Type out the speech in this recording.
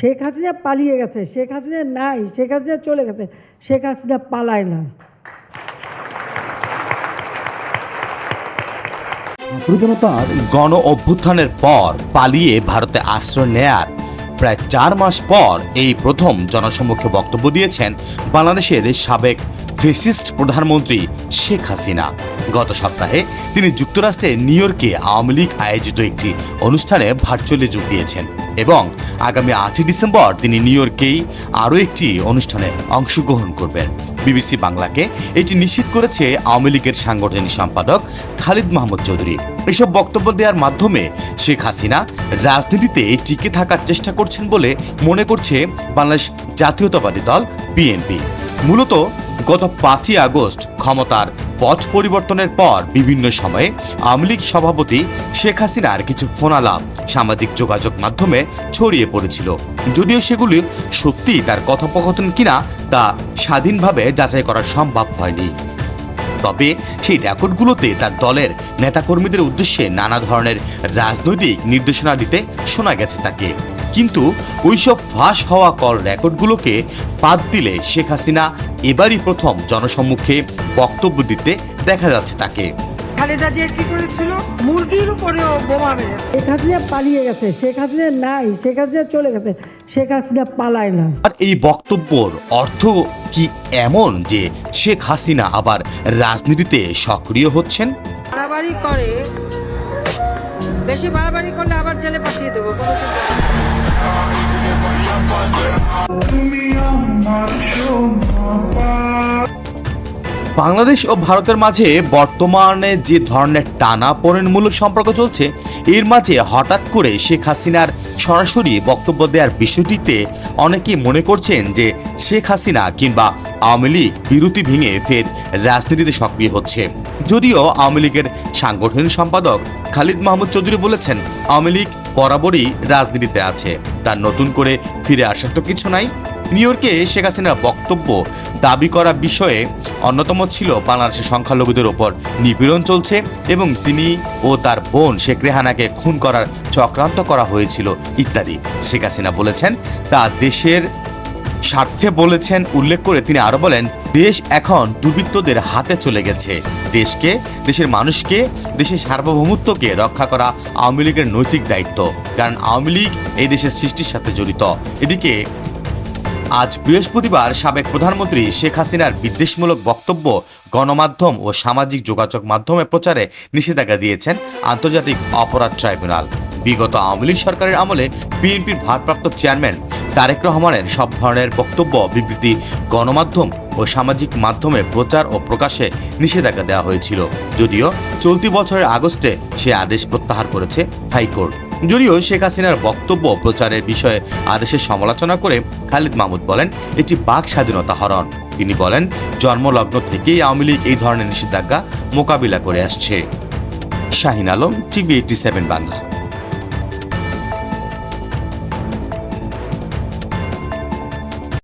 শেখ হাসিনা পালিয়ে গেছে, শেখ হাসিনা নাই, শেখ হাসিনা চলে গেছে, শেখ হাসিনা পালায় না। গণ অভ্যুত্থানের পর পালিয়ে ভারতে আশ্রয় নেয়ার প্রায় চার মাস পর এই প্রথম জনসম্মুখে বক্তব্য দিয়েছেন বাংলাদেশের সাবেক ফেসিস্ট প্রধানমন্ত্রী শেখ হাসিনা। গত সপ্তাহে তিনি যুক্তরাষ্ট্রে নিউ ইয়র্কে আওয়ামী লীগ আয়োজিত একটি অনুষ্ঠানে ভার্চুয়ালি যোগ দিয়েছেন এবং আগামী আটই ডিসেম্বর তিনি নিউ ইয়র্কেই আরও একটি অনুষ্ঠানে অংশগ্রহণ করবেন। বিবিসি বাংলাকে এটি নিশ্চিত করেছে আওয়ামী লীগের সাংগঠনিক সম্পাদক খালিদ মাহমুদ চৌধুরী। এসব বক্তব্য দেওয়ার মাধ্যমে শেখ হাসিনা রাজনীতিতে টিকে থাকার চেষ্টা করছেন বলে মনে করছে বাংলাদেশ জাতীয়তাবাদী দল বিএনপি। মূলত গত পাঁচই আগস্ট ক্ষমতার পথ পরিবর্তনের পর বিভিন্ন সময়ে আওয়ামী সভাপতি শেখ হাসিনার কিছু ফোনালাপ সামাজিক যোগাযোগ মাধ্যমে ছড়িয়ে পড়েছিল। যদিও সেগুলি সত্যি তার কথোপকথন কিনা তা স্বাধীনভাবে যাচাই করা সম্ভব হয়নি। তবে সেই রেকর্ডগুলোতে তার দলের নেতাকর্মীদের উদ্দেশ্যে নানা ধরনের রাজনৈতিক নির্দেশনা দিতে শোনা গেছে তাকে। কিন্তু ওইসব ফাঁস হওয়া কল রেকর্ডগুলোকে বাদ দিলে শেখ হাসিনা এবারই প্রথম জনসম্মুখে বক্তব্য দিতে দেখা যাচ্ছে তাকে। খালেদা জিয়া কি করেছিল? মুরগির উপরেও বোমা মেরে শেখ হাসিনা পালিয়ে গেছে। শেখ হাসিনা নাই। শেখ হাসিনা চলে গেছে। শেখ হাসিনা পালায় না। আর এই বক্তব্যর অর্থ কি এমন যে শেখ হাসিনা আবার রাজনীতিতে সক্রিয় হচ্ছেন? বাড়াবাড়ি করে। বেশি বাড়াবাড়ি করলে আবার জেলে পাঠিয়ে দেবো। কোনো চিন্তা। বাংলাদেশ ও ভারতের মাঝে বর্তমানে যে ধরনের টানা পরিণমূলক সম্পর্ক চলছে, এর মাঝে হঠাৎ করে শেখ হাসিনার সরাসরি বক্তব্য দেওয়ার বিষয়টিতে অনেকেই মনে করছেন যে শেখ হাসিনা কিংবা আওয়ামী লীগ বিরতি ভেঙে ফের রাজনীতিতে সক্রিয় হচ্ছে। যদিও আওয়ামী লীগের সাংগঠনিক সম্পাদক খালিদ মাহমুদ চৌধুরী বলেছেন, আওয়ামী লীগ বরাবরই রাজনীতিতে আছে। তার নতুন করে ফিরে আসার তো কিছু নাই। নিউ ইয়র্কে শেখ হাসিনার বক্তব্য, দাবি করা বিষয়ে অন্যতম ছিল বাংলাদেশের সংখ্যালঘুদের ওপর নিপীড়ন চলছে এবং তিনি ও তার বোন শেখ রেহানাকে খুন করার চক্রান্ত করা হয়েছিল ইত্যাদি। শেখ হাসিনা বলেছেন, তা দেশের স্বার্থে বলেছেন উল্লেখ করে তিনি আরও বলেন, দেশ এখন দুর্বৃত্তদের হাতে চলে গেছে। দেশকে, দেশের মানুষকে, দেশের সার্বভৌমত্বকে রক্ষা করা আওয়ামী লীগের নৈতিক দায়িত্ব। কারণ আওয়ামী লীগ এই দেশের সৃষ্টির সাথে জড়িত। এদিকে, আজ বৃহস্পতিবার সাবেক প্রধানমন্ত্রী শেখ হাসিনার বিদ্বেষমূলক বক্তব্য গণমাধ্যম ও সামাজিক যোগাযোগ মাধ্যমে প্রচারে নিষেধাজ্ঞা দিয়েছেন আন্তর্জাতিক অপরাধ ট্রাইব্যুনাল। বিগত আওয়ামী লীগ সরকারের আমলে বিএনপির ভারপ্রাপ্ত চেয়ারম্যান তারেক রহমানের সব ধরনের বক্তব্য বিবৃতি গণমাধ্যম ও সামাজিক মাধ্যমে প্রচার ও প্রকাশে নিষেধাজ্ঞা দেওয়া হয়েছিল। যদিও চলতি বছরের আগস্টে সে আদেশ প্রত্যাহার করেছে হাইকোর্ট। যদিও শেখ হাসিনার বক্তব্য প্রচারের বিষয়ে আদেশের সমালোচনা করে খালিদ মাহমুদ বলেন, এটি বাক স্বাধীনতা হরণ। তিনি বলেন, জন্মলগ্ন থেকেই আওয়ামী লীগ এই ধরনের নিষেধাজ্ঞা মোকাবিলা করে আসছে। Shahin Alam, TV eighty seven Bangla.